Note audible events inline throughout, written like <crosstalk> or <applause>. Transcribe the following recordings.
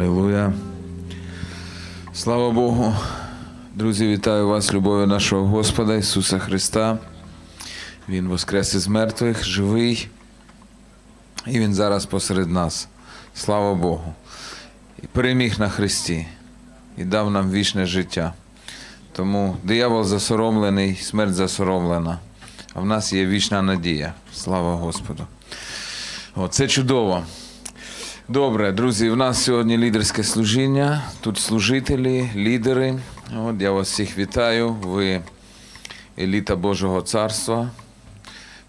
Алілуя. Слава Богу. Друзі, вітаю вас, любов'ю нашого Господа Ісуса Христа. Він воскрес із мертвих, живий. І Він зараз посеред нас. Слава Богу. І переміг на Христі і дав нам вічне життя. Тому диявол засоромлений, смерть засоромлена. А в нас є вічна надія. Слава Господу. О, це чудово. Добре, друзі, в нас сьогодні лідерське служіння. Тут служителі, лідери. От я вас всіх вітаю. Ви еліта Божого царства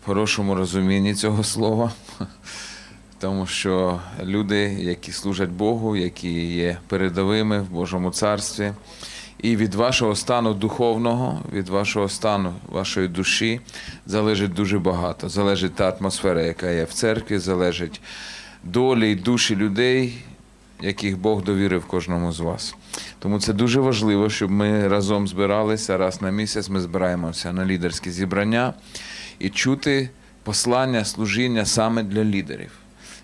в хорошому розумінні цього слова. <laughs> Тому що люди, які служать Богу, які є передовими в Божому царстві, і від вашого стану духовного, від вашого стану, вашої душі залежить дуже багато. Залежить та атмосфера, яка є в церкві, залежить долі й душі людей, яких Бог довірив кожному з вас. Тому це дуже важливо, щоб ми разом збиралися раз на місяць. Ми збираємося на лідерські зібрання і чути послання, служіння саме для лідерів.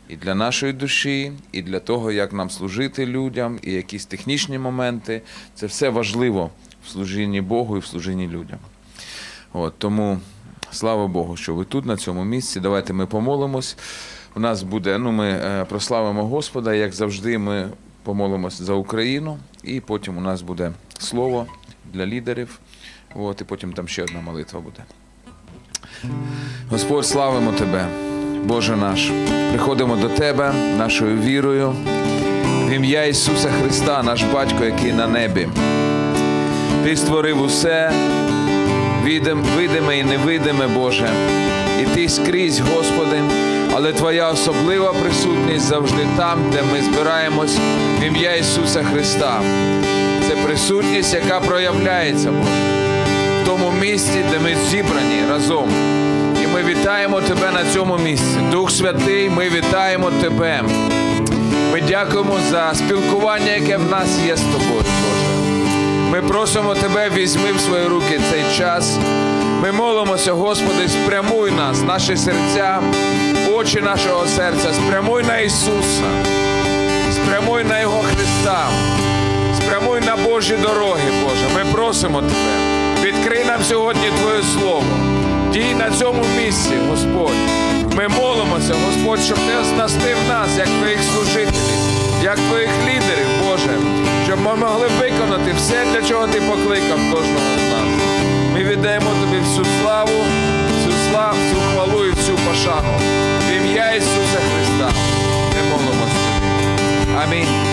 І для нашої душі, і для того, як нам служити людям, і якісь технічні моменти. Це все важливо в служінні Богу і в служінні людям. От, тому слава Богу, що ви тут, на цьому місці. Давайте ми помолимось. У нас буде, ну, ми е, прославимо Господа, як завжди, ми помолимось за Україну, і потім у нас буде слово для лідерів. От, і потім там ще одна молитва буде. Господь, славимо Тебе, Боже наш. Приходимо до Тебе нашою вірою. В ім'я Ісуса Христа, наш Батько, який на небі. Ти створив усе, видиме і невидиме, Боже. І Ти скрізь, Господи, але Твоя особлива присутність завжди там, де ми збираємось в ім'я Ісуса Христа. Це присутність, яка проявляється, Боже в тому місці, де ми зібрані разом. І ми вітаємо Тебе на цьому місці. Дух Святий, ми вітаємо Тебе. Ми дякуємо за спілкування, яке в нас є з тобою, Боже. Ми просимо Тебе, візьми в свої руки цей час. Ми молимося, Господи, спрямуй нас, наші серця, очі нашого серця, спрямуй на Ісуса, спрямуй на Його Христа. Спрямуй на Божі дороги, Боже. Ми просимо Тебе. Відкрий нам сьогодні Твоє Слово. Дій на цьому місці, Господь. Ми молимося, Господь, щоб Ти оснастив нас, як Твоїх служителів, як Твоїх лідерів, Боже, щоб ми могли виконати все, для чого Ти покликав кожного з нас. Ми віддаємо Тобі всю славу, всю славу, всю хвалу і всю пошану. В ім'я Ісуса Христа. Ми молимося. Тобі. Амінь.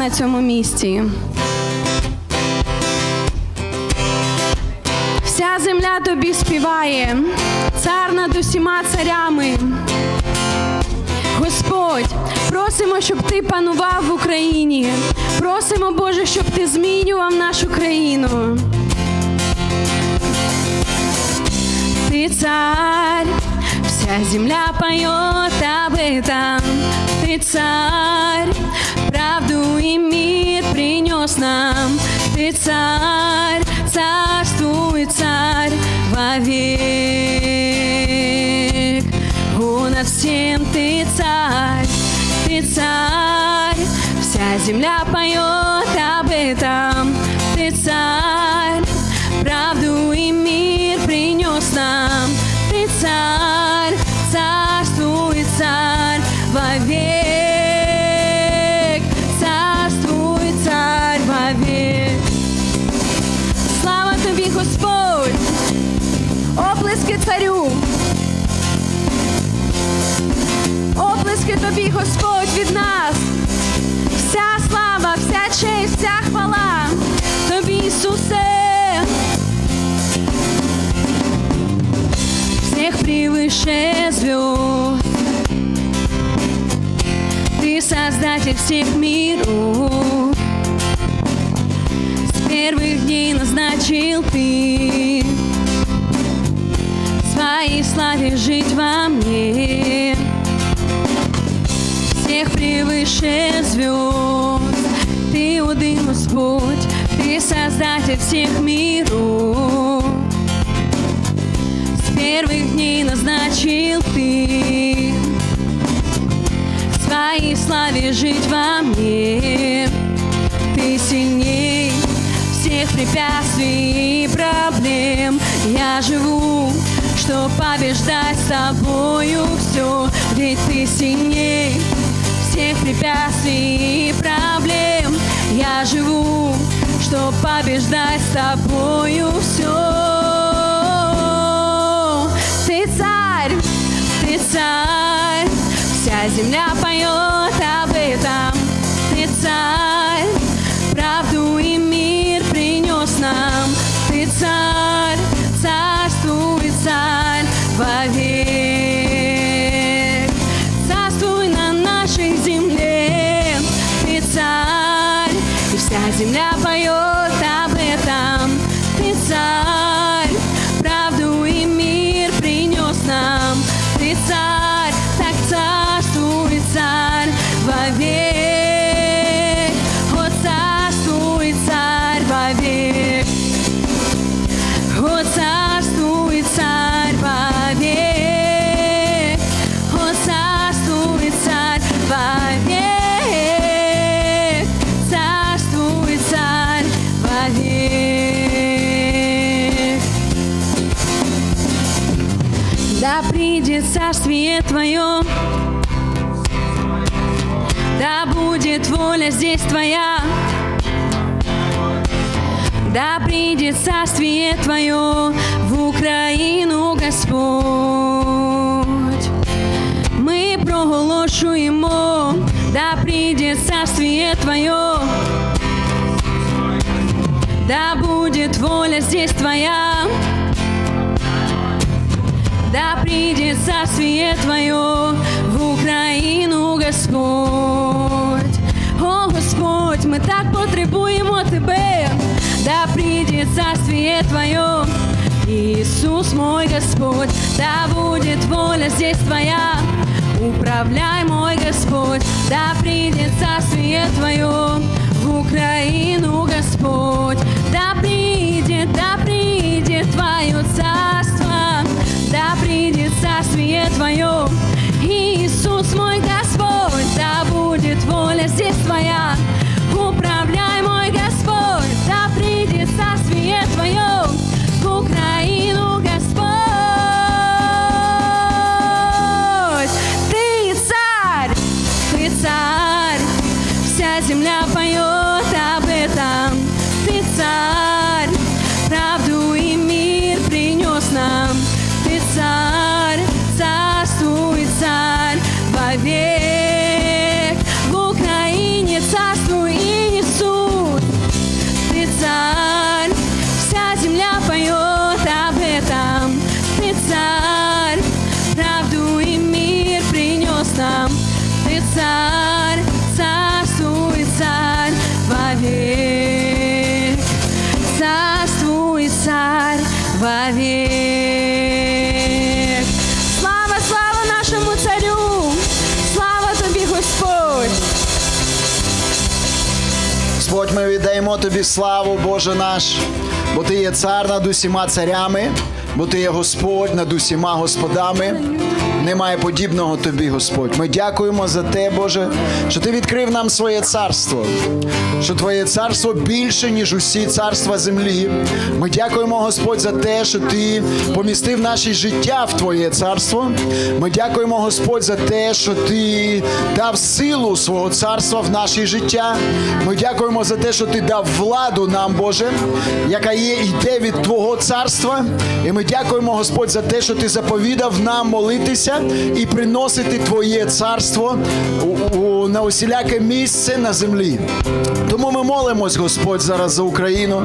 на цьому місці. Вся земля тобі співає, цар над усіма царями. Господь, просимо, щоб ти панував в Україні. Просимо, Боже, щоб ти змінював нашу країну. Ты царь, вся земля поет об этом. Ты царь, Правду и мир принес нам. Ты царь, царствуй, царь вовек. О, над всем ты царь, ты царь, вся земля поет об этом. Ты царь, правду и мир принес нам. від нас! Вся слава, вся честь, вся хвала тобі, Ісусе! Всех превыше звезд Ты создатель всех миров С первых дней назначил ты В Своей славе жить во мне Всех превыше звезд. Ты один Господь Ты создатель всех миров. С первых дней назначил ты своей славе жить во мне. Ты сильней всех препятствий и проблем. Я живу, чтоб побеждать с тобою все Ведь ты сильней всех препятствий и проблем. Я живу, чтоб побеждать с тобою все Ты царь, ты царь Вся земля поет об этом. Ты царь, вся земля поет об этом. Ты царствие Твое Да будет воля здесь Твоя Да придет царствие Твое в Україну, Господь. Ми проголошуємо, да придет царствие Твое. Да будет воля здесь Твоя. Да придет царствие Твое в Україну, Господь. О, Господь, ми так потребуємо Тебе, да придет царствие Твое. Иисус мой Господь, да будет воля здесь Твоя. Управляй, мой Господь, да придет царствие Твое в Украину, Господь. Да придет, да царствие Твое. Вовек. Слава, слава нашему царю! Слава тобі, Господь! Господь, ми віддаємо тобі славу, Боже наш, бо ти є цар над усіма царями, бо ти є Господь над усіма господами. Немає подібного тобі, Господь. Ми дякуємо за те, Боже, що ти відкрив нам своє царство, що твоє царство більше, ніж усі царства землі. Ми дякуємо, Господь, за те, що ти помістив наше життя в Твоє царство. Ми дякуємо, Господь, за те, що ти дав силу свого царства в наше життя. Ми дякуємо за те, що ти дав владу нам, Боже, яка є йде від Твого царства. І ми дякуємо, Господь, за те, що ти заповідав нам молитися і приносити Твоє царство на усіляке місце на землі. Тому ми молимось, Господь, зараз за Україну.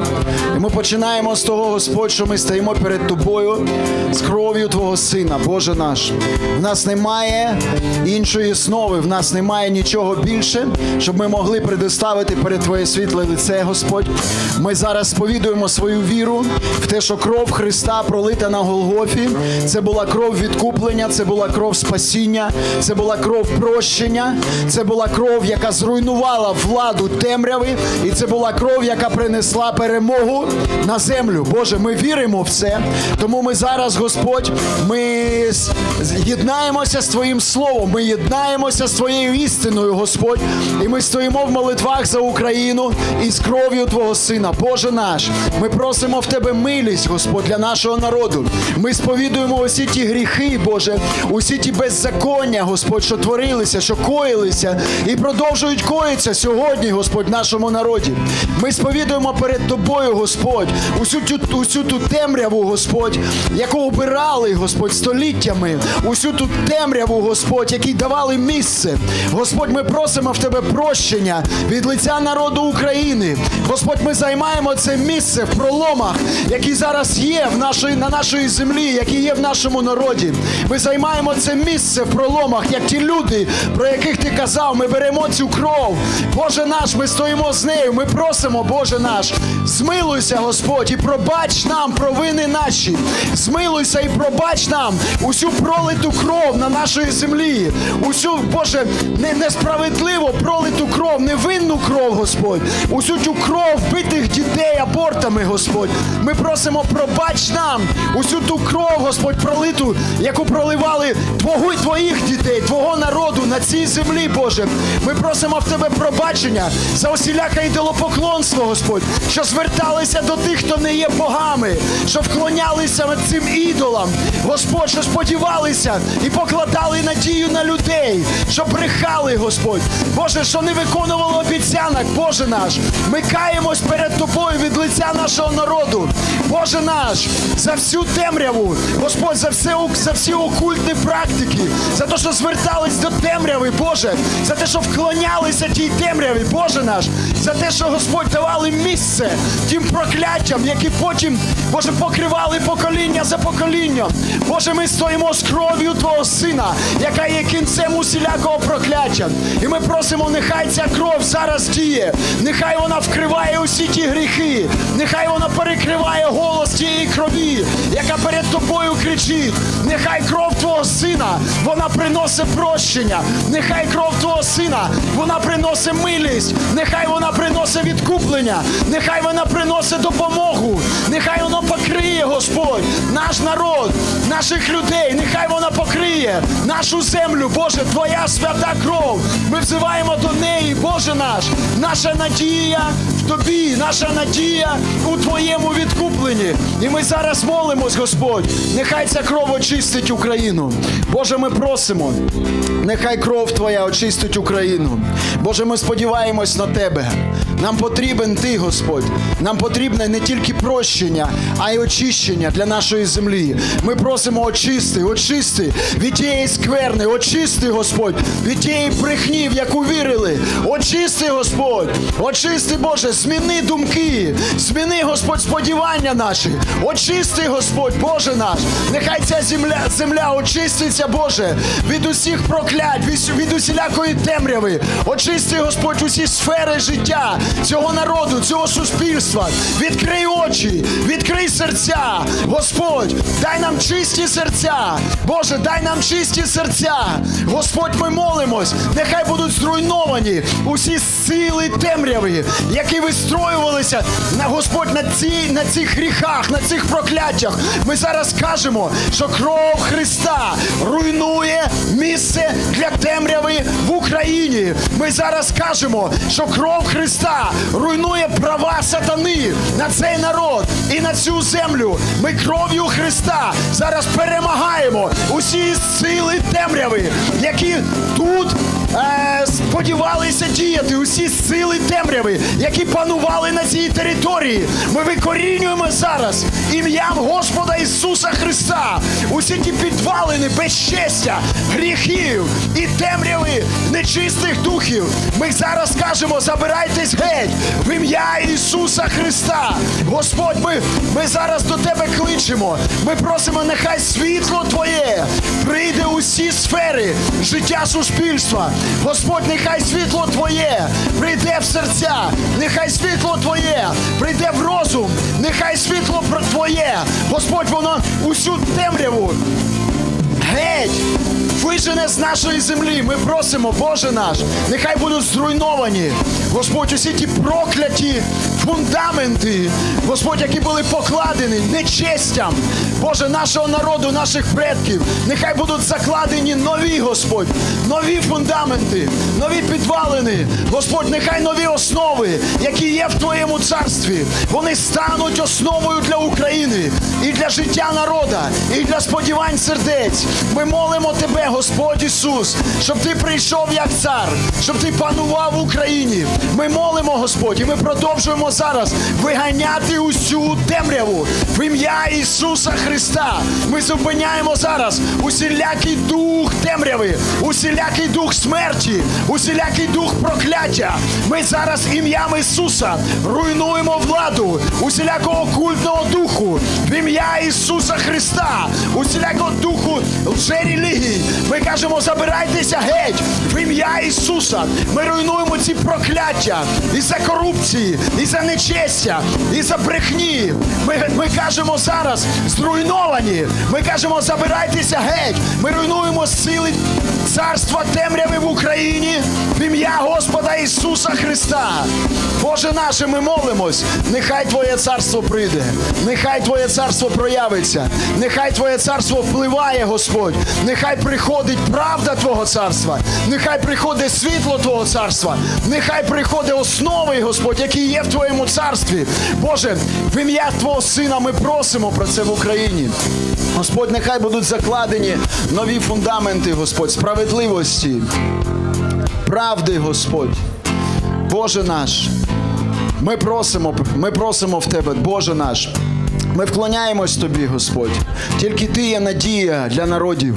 І ми починаємо з того, Господь, що ми стоїмо перед Тобою з кров'ю Твого Сина, Боже наш. В нас немає іншої основи, в нас немає нічого більше, щоб ми могли предоставити перед Твоє світле лице, Господь. Ми зараз сповідуємо свою віру в те, що кров Христа пролита на Голгофі. Це була кров відкуплення, це була кров спасіння, це була кров прощення, це була кров, яка зруйнувала владу темряви, і це була кров, яка принесла перемогу на землю. Боже, ми віримо в це. Тому ми зараз, Господь, ми з- з- Твоїм словом, ми єднаємося з Твоєю істиною, Господь, і ми стоїмо в молитвах за Україну і з кров'ю Твого Сина. Боже наш, ми просимо в Тебе милість, Господь, для нашого народу. Ми сповідуємо усі ті гріхи, Боже, усі ті беззаконня, Господь, що творилися, що коїлися і продовжують коїтися сьогодні, Господь, в нашому народі. Ми сповідуємо перед Тобою, Господь, усю ту, усю ту темряву, Господь, яку обирали, Господь, століттями, усю ту темряву, Господь, якій давали місце. Господь, ми просимо в Тебе прощення від лиця народу України. Господь, ми займаємо це місце в проломах, які зараз є в нашій, на нашій землі, які є в нашому народі. Ми займаємо це місце в проломах, як ті люди, про яких ти казав. Ми беремо цю кров. Боже наш, ми стоїмо з нею. Ми просимо, Боже наш, змилуйся, Господь, і пробач нам провини наші. Змилуйся і пробач нам усю пролиту кров на нашої землі. Усю, Боже, не, несправедливо пролиту кров, невинну кров, Господь. Усю цю кров битих дітей абортами, Господь. Ми просимо, пробач нам усю ту кров, Господь, пролиту, яку проливали Твого, Твоїх дітей, Твого народу на цій землі, Боже. Ми просимо в Тебе пробачення за усіляке ідолопоклонство, Господь, що зверталися до тих, хто не є богами, що вклонялися цим ідолам, Господь, що сподівалися і покладали надію на людей, що брехали, Господь. Боже, що не виконували обіцянок, Боже наш. Ми каємось перед Тобою від лиця нашого народу. Боже наш, за всю темряву, Господь, за все за всі окультні практики, за те, що звертались до темряви, Боже, за те, що вклонялися тій темряві, Боже наш, за те, що Господь давали місце тим прокляттям, які потім, Боже, покривали покоління за поколінням. Боже, ми стоїмо з кров'ю Твого Сина, яка є кінцем усілякого прокляття. І ми просимо, нехай ця кров зараз діє, нехай вона вкриває усі ті гріхи, нехай вона перекриває голос тієї крові, яка перед тобою кричить. Нехай кров Твого Сина, вона приносить прощення. Нехай кров Твого Сина, вона приносить милість. Нехай вона приносить відкуплення. Нехай вона приносить допомогу. Нехай вона покриє, Господь, наш народ, наших людей. Нехай вона покриє нашу землю. Боже, Твоя свята кров. Ми взиваємо до Боже наш. Наша надія в Тобі, наша надія у Твоєму відкупленні. І ми зараз молимось, Господь. Нехай ця кров очистить Україну. Боже, ми просимо. Нехай кров Твоя очистить Україну. Боже, ми сподіваємось на Тебе. Нам потрібен Ти, Господь. Нам потрібне не тільки прощення, а й очищення для нашої землі. Ми просимо очисти, очисти від тієї скверни, очисти, Господь, від тієї брехні, в яку вірили. Очисти, Господь, очисти, Боже, зміни думки, зміни, Господь, сподівання наші. Очисти, Господь, Боже наш. Нехай ця земля, земля очиститься, Боже, від усіх проклять, від, від усілякої темряви. Очисти, Господь, усі сфери життя цього народу, цього суспільства. Відкрий очі, відкрий серця. Господь, дай нам чисті серця. Боже, дай нам чисті серця. Господь, ми молимось. Нехай будуть зруйновані усі сили темряви, які вистроювалися на Господь на, ці, на цих гріхах, на цих прокляттях. Ми зараз кажемо, що кров Христа руйнує місце для темряви в Україні. Ми зараз кажемо, що кров Христа руйнує права сатани на цей народ і на цю землю. Ми кров'ю Христа зараз перемагаємо усі сили темряви, які тут е, сподівалися діяти, усі сили темряви, які панували на цій території. Ми викорінюємо зараз ім'ям Господа Ісуса Христа. Усі ті підвалини безчестя, гріхів і темряви нечистих духів. Ми зараз кажемо, забирайтесь геть в ім'я Ісуса Христа. Господь, ми, ми зараз до Тебе кличемо. Ми просимо, нехай світло Твоє прийде у всі сфери життя суспільства. Господь, нехай світло Твоє прийде в серця, нехай світло Твоє прийде в розум, нехай світло Твоє, Господь, воно усю темряву геть вижене з нашої землі. Ми просимо, Боже наш, нехай будуть зруйновані. Господь, усі ті прокляті фундаменти, Господь, які були покладені нечестям, Боже, нашого народу, наших предків. Нехай будуть закладені нові, Господь, нові фундаменти, нові підвалини. Господь, нехай нові основи, які є в Твоєму царстві, вони стануть основою для України і для життя народа, і для сподівань сердець. Ми молимо Тебе, Господь Ісус, щоб Ти прийшов як цар, щоб Ти панував в Україні. Ми молимо, Господь, і ми продовжуємо зараз виганяти усю темряву в ім'я Ісуса Христа. Ми зупиняємо зараз усілякий дух темряви, усілякий дух смерті, усілякий дух прокляття. Ми зараз ім'ям Ісуса руйнуємо владу усілякого культного духу в ім'я Ісуса Христа, усілякого духу лжерелігій. Ми кажемо, забирайтеся геть в ім'я Ісуса. Ми руйнуємо ці прокляття і за корупції, і за нечестя, і за брехні. Кажемо зараз зруйновані. Ми кажемо, забирайтеся геть. Ми руйнуємо сили царства темряви в Україні в ім'я Господа Ісуса Христа. Боже наше, ми молимось. Нехай Твоє царство прийде, нехай Твоє царство проявиться, нехай Твоє царство впливає, Господь. Нехай приходить правда Твого царства, нехай приходить світло Твого царства, нехай приходить основи, Господь, які є в Твоєму царстві. Боже, в ім'я Твого Сина ми просимо про це в Україні. Господь, нехай будуть закладені нові фундаменти, Господь, справедливості, правди, Господь. Боже наш, ми просимо, ми просимо в Тебе, Боже наш. Ми вклоняємось тобі, Господь. Тільки ти є надія для народів,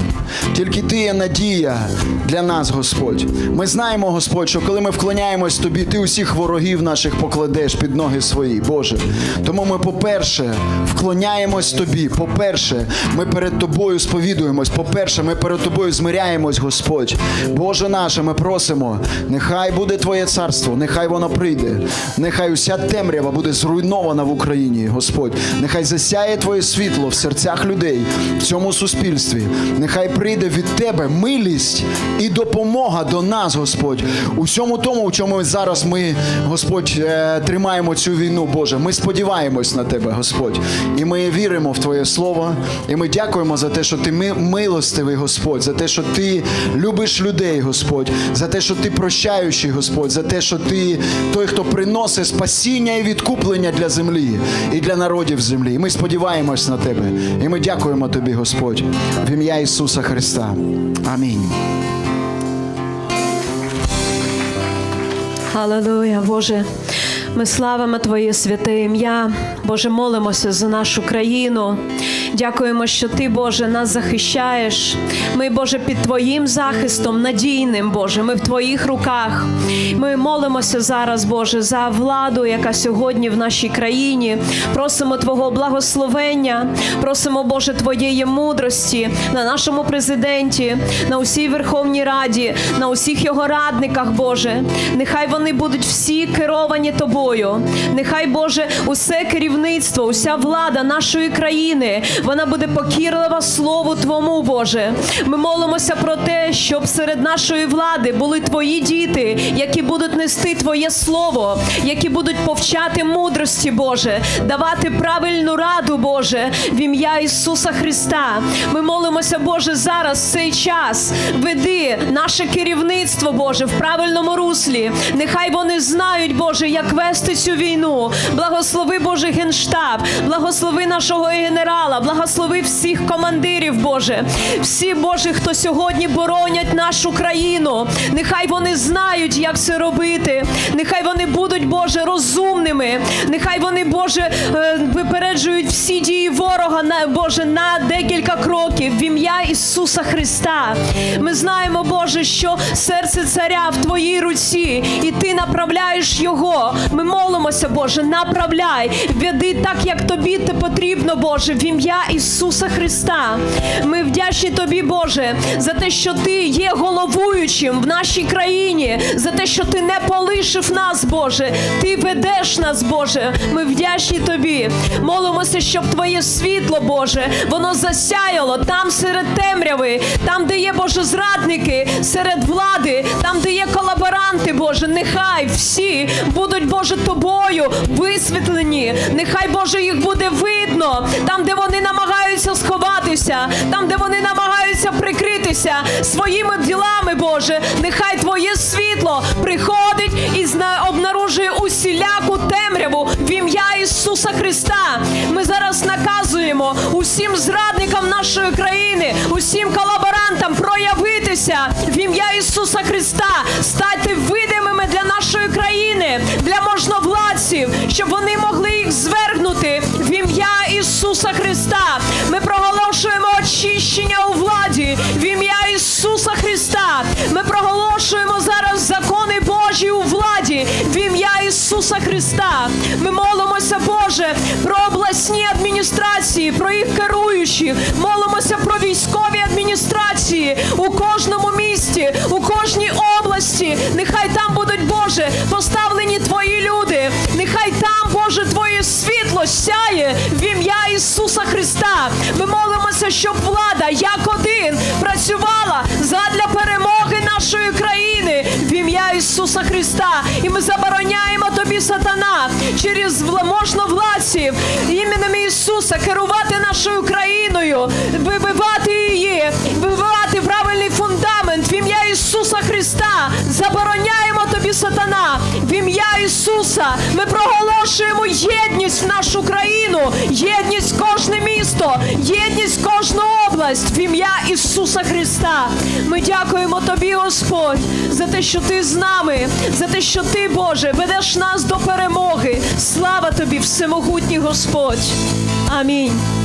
тільки ти є надія для нас, Господь. Ми знаємо, Господь, що коли ми вклоняємось тобі, ти усіх ворогів наших покладеш під ноги свої, Боже. Тому ми, по-перше, вклоняємось тобі. По-перше, ми перед тобою сповідуємось. По-перше, ми перед тобою змиряємось, Господь. Боже наше, ми просимо, нехай буде Твоє царство, нехай воно прийде. Нехай уся темрява буде зруйнована в Україні, Господь. Нехай засяє Твоє світло в серцях людей в цьому суспільстві. Нехай прийде від Тебе милість і допомога до нас, Господь. У всьому тому, в чому зараз ми, Господь, е, тримаємо цю війну, Боже. Ми сподіваємось на Тебе, Господь. І ми віримо в Твоє Слово. І ми дякуємо за те, що Ти милостивий, Господь, за те, що Ти любиш людей, Господь, за те, що Ти прощаючий, Господь, за те, що Ти той, хто приносить спасіння і відкуплення для землі і для народів землі. Ми сподіваємось на Тебе. І ми дякуємо Тобі, Господь, в ім'я Ісуса Христа. Амінь. Алелуя, Боже. Ми славимо Твоє святе ім'я. Боже, молимося за нашу країну. Дякуємо, що Ти, Боже, нас захищаєш. Ми, Боже, під Твоїм захистом надійним, Боже. Ми в Твоїх руках. Ми молимося зараз, Боже, за владу, яка сьогодні в нашій країні. Просимо Твого благословення, просимо, Боже, Твоєї мудрості на нашому президенті, на усій Верховній Раді, на усіх його радниках, Боже. Нехай вони будуть всі керовані Тобою. Нехай, Боже, усе керівництво, уся влада нашої країни, вона буде покірлива Слову Твому, Боже. Ми молимося про те, щоб серед нашої влади були Твої діти, які будуть нести Твоє Слово, які будуть повчати мудрості, Боже, давати правильну раду, Боже, в ім'я Ісуса Христа. Ми молимося, Боже, зараз цей час. Веди наше керівництво, Боже, в правильному руслі. Нехай вони знають, Боже, як вести цю війну. Благослови, Боже, генштаб, благослови нашого генерала, благослови всіх командирів, Боже, всі, Боже, хто сьогодні боронять нашу країну. Нехай вони знають, як це робити. Нехай вони будуть, Боже, розумними. Нехай вони, Боже, е, випереджують всі дії ворога на Боже на декілька кроків в ім'я Ісуса Христа. Ми знаємо, Боже, що серце царя в Твоїй руці, і Ти направляєш його. Ми молимося, Боже, направляй, веди так, як тобі те потрібно, Боже, в ім'я Ісуса Христа. Ми вдячні Тобі, Боже, за те, що Ти є головуючим в нашій країні, за те, що Ти не полишив нас, Боже. Ти ведеш нас, Боже. Ми вдячні Тобі. Молимося, щоб Твоє світло, Боже, воно засяяло там серед темряви, там, де є, Боже, зрадники, серед влади, там, де є колаборанти, Боже. Нехай всі будуть, Боже, тобою висвітлені. Нехай, Боже, їх буде видно там, де вони намагаються сховатися, там, де вони намагаються прикритися своїми ділами, Боже. Нехай Твоє світло приходить і обнаружує усіляку адміністрації, про їх керуючих. Молимося про військові адміністрації у кожному місті, у кожній області. Нехай там будуть, Боже, поставлені Твої люди. Нехай там, Боже, Твоє світло сяє в ім'я Ісуса Христа. Ми молимося, щоб влада як один працювала Ісуса Христа. І ми забороняємо тобі, сатана, через вла- можновладців іменем Ісуса керувати нашою країною, вибивати її, вибивати правильний фундамент в ім'я Ісуса Христа. Забороняємо тобі, сатана, в ім'я Ісуса. Ми проголошуємо єдність в нашу країну, єдність в кожне місто, єдність в кожну область в ім'я Ісуса Христа. Ми дякуємо тобі, Господь, за те, що ти з нами, за те, що ти, Боже, ведеш нас до перемоги. Слава тобі, всемогутній Господь. Амінь.